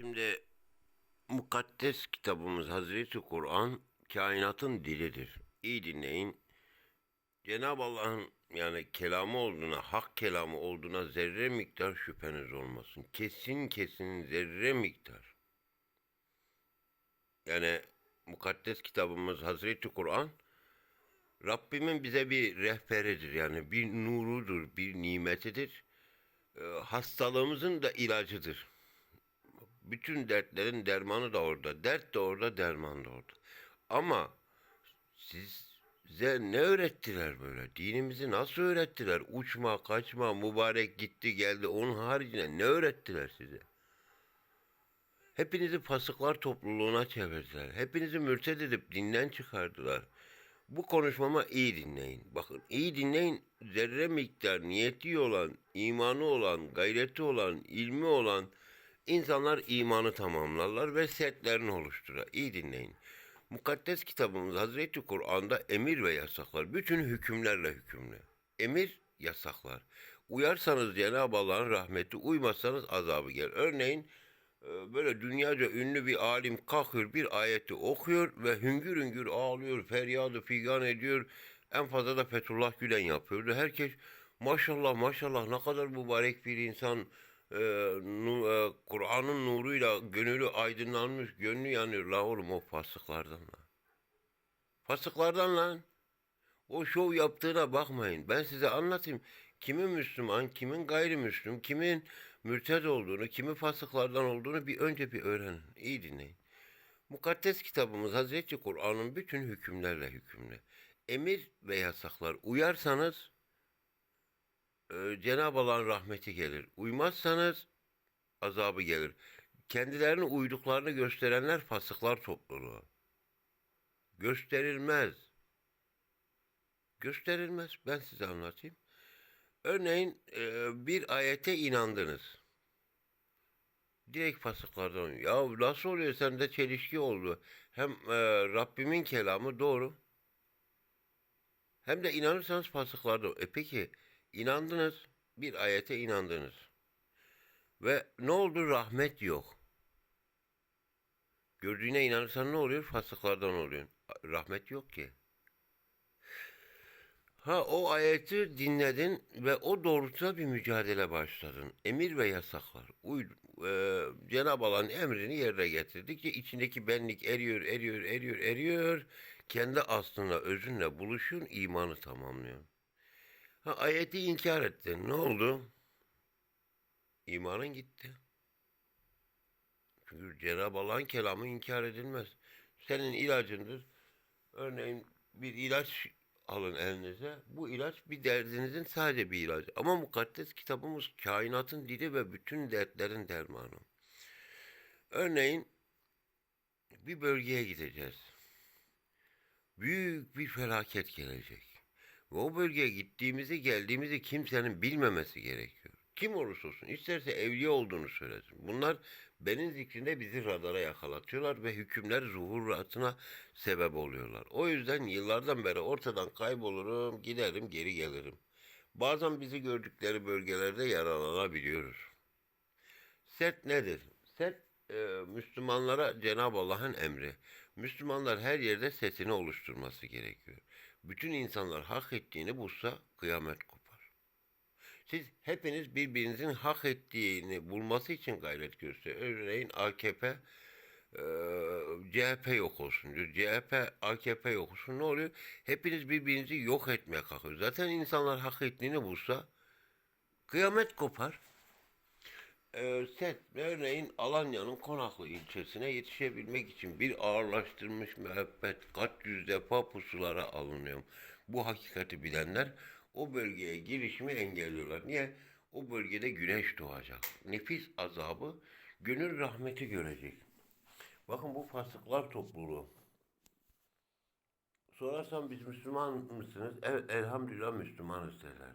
Şimdi mukaddes kitabımız Hazreti Kur'an kainatın dilidir. İyi dinleyin. Cenab-ı Allah'ın yani kelamı olduğuna, hak kelamı olduğuna zerre miktar şüpheniz olmasın. Kesin kesin zerre miktar. Yani mukaddes kitabımız Hazreti Kur'an Rabbimin bize bir rehberidir yani bir nurudur, bir nimetidir. Ee, hastalığımızın da ilacıdır. Bütün dertlerin dermanı da orada. Dert de orada, derman da orada. Ama size ne öğrettiler böyle? Dinimizi nasıl öğrettiler? Uçma, kaçma, mübarek gitti geldi. Onun haricinde ne öğrettiler size? Hepinizi fasıklar topluluğuna çevirdiler. Hepinizi mürted edip dinden çıkardılar. Bu konuşmama iyi dinleyin. Bakın iyi dinleyin. Zerre miktar niyeti olan, imanı olan, gayreti olan, ilmi olan insanlar imanı tamamlarlar ve setlerini oluşturur. İyi dinleyin. Mukaddes kitabımız Hazreti Kur'an'da emir ve yasaklar. Bütün hükümlerle hükümlü. Emir, yasaklar. Uyarsanız Cenab-ı Allah'ın rahmeti, uymazsanız azabı gelir. Örneğin e, böyle dünyaca ünlü bir alim kalkıyor bir ayeti okuyor ve hüngür hüngür ağlıyor, feryadı figan ediyor. En fazla da Fethullah Gülen yapıyordu. Herkes maşallah maşallah ne kadar mübarek bir insan e, nu- e, Kur'an'ın nuruyla gönlü aydınlanmış, gönlü yanıyor. La oğlum o fasıklardan lan. Fasıklardan lan. O şov yaptığına bakmayın. Ben size anlatayım. Kimin Müslüman, kimin gayrimüslim, kimin mürted olduğunu, kimin fasıklardan olduğunu bir önce bir öğrenin. İyi dinleyin. Mukaddes kitabımız Hazreti Kur'an'ın bütün hükümlerle hükümlü. Emir ve yasaklar uyarsanız e, Cenab-ı Allah'ın rahmeti gelir. Uymazsanız azabı gelir. Kendilerine uyduklarını gösterenler fasıklar topluluğu. Gösterilmez. Gösterilmez. Ben size anlatayım. Örneğin e, bir ayete inandınız. Direkt fasıklardan. Ya nasıl oluyor sende çelişki oldu. Hem e, Rabbimin kelamı doğru. Hem de inanırsanız fasıklardan. E peki inandınız. Bir ayete inandınız. Ve ne oldu? Rahmet yok. Gördüğüne inanırsan ne oluyor? Fasıklardan oluyor. Rahmet yok ki. Ha o ayeti dinledin ve o doğrultuda bir mücadele başladın. Emir ve yasaklar. Uydun. Ee, Cenab-ı Allah'ın emrini yerine getirdikçe içindeki benlik eriyor, eriyor, eriyor, eriyor. Kendi aslına, özünle buluşun, imanı tamamlıyorsun. Ha ayeti inkar ettin. Ne oldu? İmanın gitti. Çünkü Cenab-ı Allah'ın kelamı inkar edilmez. Senin ilacındır. Örneğin bir ilaç alın elinize. Bu ilaç bir derdinizin sadece bir ilacı. Ama mukaddes kitabımız kainatın dili ve bütün dertlerin dermanı. Örneğin bir bölgeye gideceğiz. Büyük bir felaket gelecek. O bölgeye gittiğimizi geldiğimizi kimsenin bilmemesi gerekiyor. Kim olursa olsun isterse evliya olduğunu söylesin. Bunlar benim zikrinde bizi radara yakalatıyorlar ve hükümler zuhuratına sebep oluyorlar. O yüzden yıllardan beri ortadan kaybolurum, giderim, geri gelirim. Bazen bizi gördükleri bölgelerde yaralanabiliyoruz. Set nedir? Set e, Müslümanlara Cenab-ı Allah'ın emri. Müslümanlar her yerde sesini oluşturması gerekiyor. Bütün insanlar hak ettiğini bulsa kıyamet kopar. Siz hepiniz birbirinizin hak ettiğini bulması için gayret göster. Örneğin AKP e, CHP yok olsun diyor. CHP AKP yok olsun. Ne oluyor? Hepiniz birbirinizi yok etmeye kalkıyor. Zaten insanlar hak ettiğini bulsa kıyamet kopar. Ee, set örneğin Alanya'nın Konaklı ilçesine yetişebilmek için bir ağırlaştırmış müebbet kaç yüz defa pusulara alınıyor. Bu hakikati bilenler o bölgeye girişimi engelliyorlar. Niye? O bölgede güneş doğacak. Nefis azabı, gönül rahmeti görecek. Bakın bu fasıklar topluluğu. Sorarsan biz Müslüman mısınız? Evet elhamdülillah Müslümanız derler.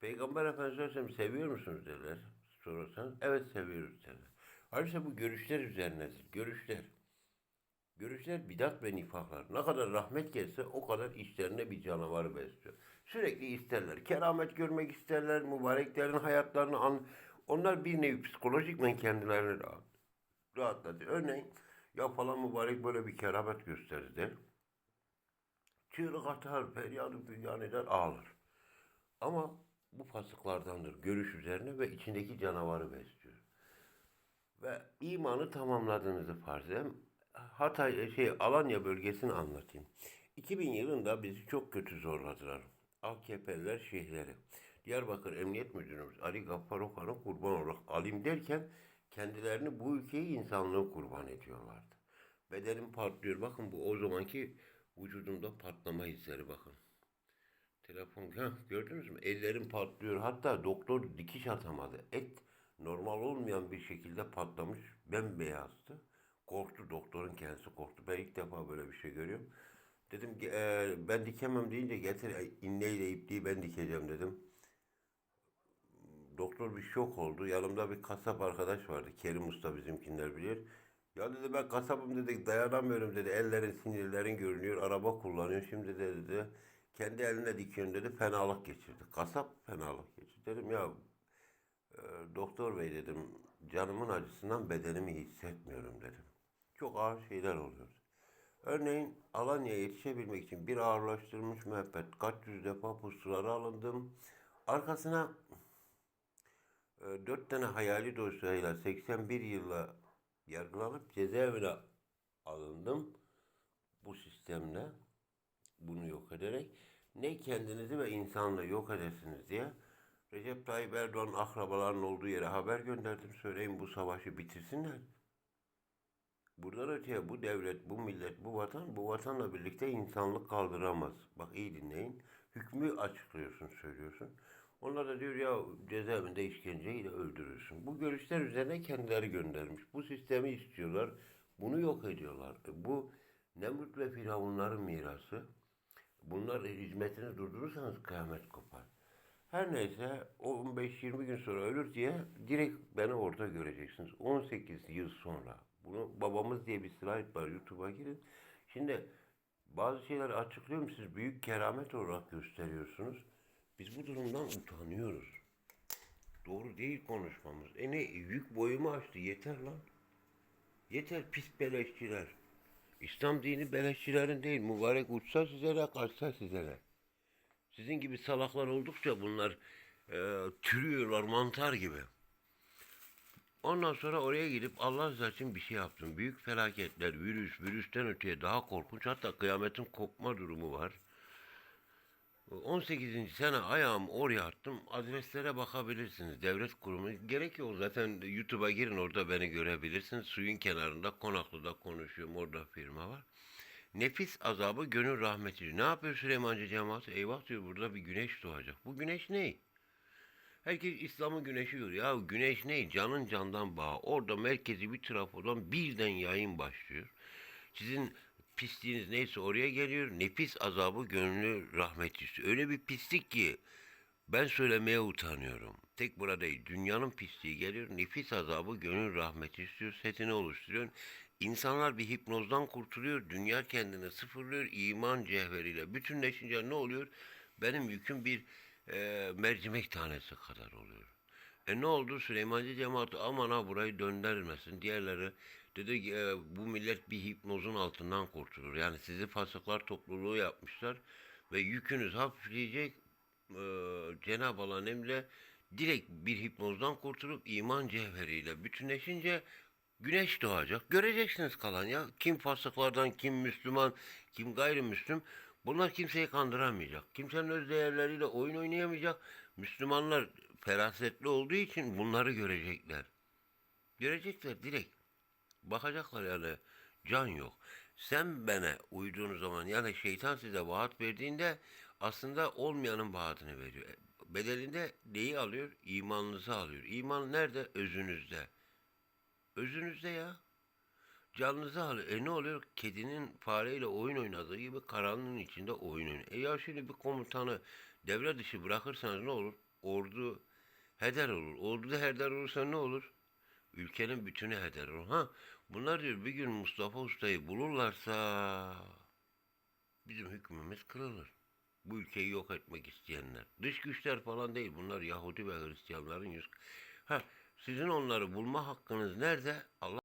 Peygamber Efendimiz seviyor musunuz derler. Sorarsanız evet seviyoruz derler. Halbuki bu görüşler üzerinedir. Görüşler. Görüşler bidat ve nifaklar. Ne kadar rahmet gelse o kadar içlerinde bir canavarı besliyor. Sürekli isterler. Keramet görmek isterler. Mübareklerin hayatlarını an... Onlar bir nevi psikolojikmen kendilerini rahat. rahatlatır. Örneğin ya falan mübarek böyle bir keramet gösterdi. Çığlık atar, feryadı bünyan eder, ağlar. Ama bu fasıklardandır. Görüş üzerine ve içindeki canavarı besliyor. Ve imanı tamamladığınızı farz edin. Hatay, şey, Alanya bölgesini anlatayım. 2000 yılında bizi çok kötü zorladılar. AKP'liler şeyhleri. Diyarbakır Emniyet Müdürümüz Ali Gaffar kurban olarak alayım derken kendilerini bu ülkeyi insanlığı kurban ediyorlardı. Bedenim patlıyor. Bakın bu o zamanki vücudumda patlama hisleri bakın. Telefon gördünüz mü? Ellerim patlıyor. Hatta doktor dikiş atamadı. Et normal olmayan bir şekilde patlamış. Bembeyazdı. Korktu doktorun kendisi korktu. Ben ilk defa böyle bir şey görüyorum. Dedim ki, "Eee, ben dikemem deyince getir e, inneyle ipliği ben dikeceğim dedim. Doktor bir şok oldu. Yanımda bir kasap arkadaş vardı. Kerim Usta bizimkinler bilir. Ya dedi ben kasabım dedi dayanamıyorum dedi. Ellerin sinirlerin görünüyor. Araba kullanıyor. Şimdi de dedi kendi eline dikiyorsun dedi. Fenalık geçirdi. Kasap fenalık geçirdi. Dedim ya e, doktor bey dedim canımın acısından bedenimi hissetmiyorum dedim. Çok ağır şeyler oluyor. Örneğin Alanya'ya yetişebilmek için bir ağırlaştırılmış müebbet kaç yüz defa pusulara alındım. Arkasına e, dört tane hayali dosyayla 81 yılla yargılanıp cezaevine alındım. Bu sistemle bunu yok ederek ne kendinizi ve insanlığı yok edesiniz diye Recep Tayyip Erdoğan akrabaların olduğu yere haber gönderdim. Söyleyin bu savaşı bitirsinler. Buradan öteye bu devlet, bu millet, bu vatan, bu vatanla birlikte insanlık kaldıramaz. Bak iyi dinleyin. Hükmü açıklıyorsun, söylüyorsun. Onlar da diyor ya cezaevinde işkenceyle öldürürsün. Bu görüşler üzerine kendileri göndermiş. Bu sistemi istiyorlar. Bunu yok ediyorlar. E, Bu Nemrut ve Firavunların mirası. Bunlar hizmetini durdurursanız kıyamet kopar. Her neyse o 15-20 gün sonra ölür diye direkt beni orada göreceksiniz. 18 yıl sonra. Bunu babamız diye bir slide var YouTube'a girin. Şimdi bazı şeyleri açıklıyorum siz büyük keramet olarak gösteriyorsunuz. Biz bu durumdan utanıyoruz. Doğru değil konuşmamız. E ne yük boyumu açtı yeter lan. Yeter pis beleşçiler. İslam dini beleşçilerin değil. Mübarek uçsa sizlere kaçsa sizlere. Sizin gibi salaklar oldukça bunlar e, türüyorlar mantar gibi. Ondan sonra oraya gidip Allah rızası için bir şey yaptım. Büyük felaketler, virüs, virüsten öteye daha korkunç. Hatta kıyametin kopma durumu var. 18. sene ayağımı oraya attım. Adreslere bakabilirsiniz. Devlet kurumu. Gerek yok. Zaten YouTube'a girin orada beni görebilirsiniz. Suyun kenarında Konaklı'da konuşuyorum. Orada firma var. Nefis azabı gönül rahmeti. Ne yapıyor Süleymancı cemaati? Eyvah diyor burada bir güneş doğacak. Bu güneş ne? Herkes İslam'ın güneşi diyor. Ya güneş ne? Canın candan bağı. Orada merkezi bir trafodan birden yayın başlıyor. Sizin pisliğiniz neyse oraya geliyor. Nefis azabı gönlü rahmet istiyor. Öyle bir pislik ki ben söylemeye utanıyorum. Tek burada değil. Dünyanın pisliği geliyor. Nefis azabı gönül rahmeti istiyor. Setini oluşturuyor. İnsanlar bir hipnozdan kurtuluyor. Dünya kendini sıfırlıyor. iman cevheriyle bütünleşince ne oluyor? Benim yüküm bir e, mercimek tanesi kadar oluyor. E ne oldu? Süleymancı cemaati aman ha burayı döndürmesin. Diğerleri dedi ki e, bu millet bir hipnozun altından kurtulur. Yani sizi fasıklar topluluğu yapmışlar ve yükünüz hafifleyecek. E, Cenab-ı Allah'ın emriyle direkt bir hipnozdan kurtulup iman cevheriyle bütünleşince güneş doğacak. Göreceksiniz kalan ya. Kim fasıklardan, kim Müslüman, kim gayrimüslim. Bunlar kimseyi kandıramayacak. Kimsenin öz değerleriyle oyun oynayamayacak. Müslümanlar ferasetli olduğu için bunları görecekler. Görecekler direkt. Bakacaklar yani can yok. Sen bana uyduğunuz zaman yani şeytan size vaat verdiğinde aslında olmayanın vaatini veriyor. E, Bedelinde neyi alıyor? İmanınızı alıyor. İman nerede? Özünüzde. Özünüzde ya. Canınızı alıyor. E ne oluyor? Kedinin fareyle oyun oynadığı gibi karanlığın içinde oyun oynuyor. E ya şimdi bir komutanı devre dışı bırakırsanız ne olur? Ordu heder olur. Ordu heder olursa ne olur? Ülkenin bütünü heder olur. Ha, bunlar diyor bir gün Mustafa Usta'yı bulurlarsa bizim hükmümüz kırılır. Bu ülkeyi yok etmek isteyenler. Dış güçler falan değil. Bunlar Yahudi ve Hristiyanların yüz... Ha, sizin onları bulma hakkınız nerede? Allah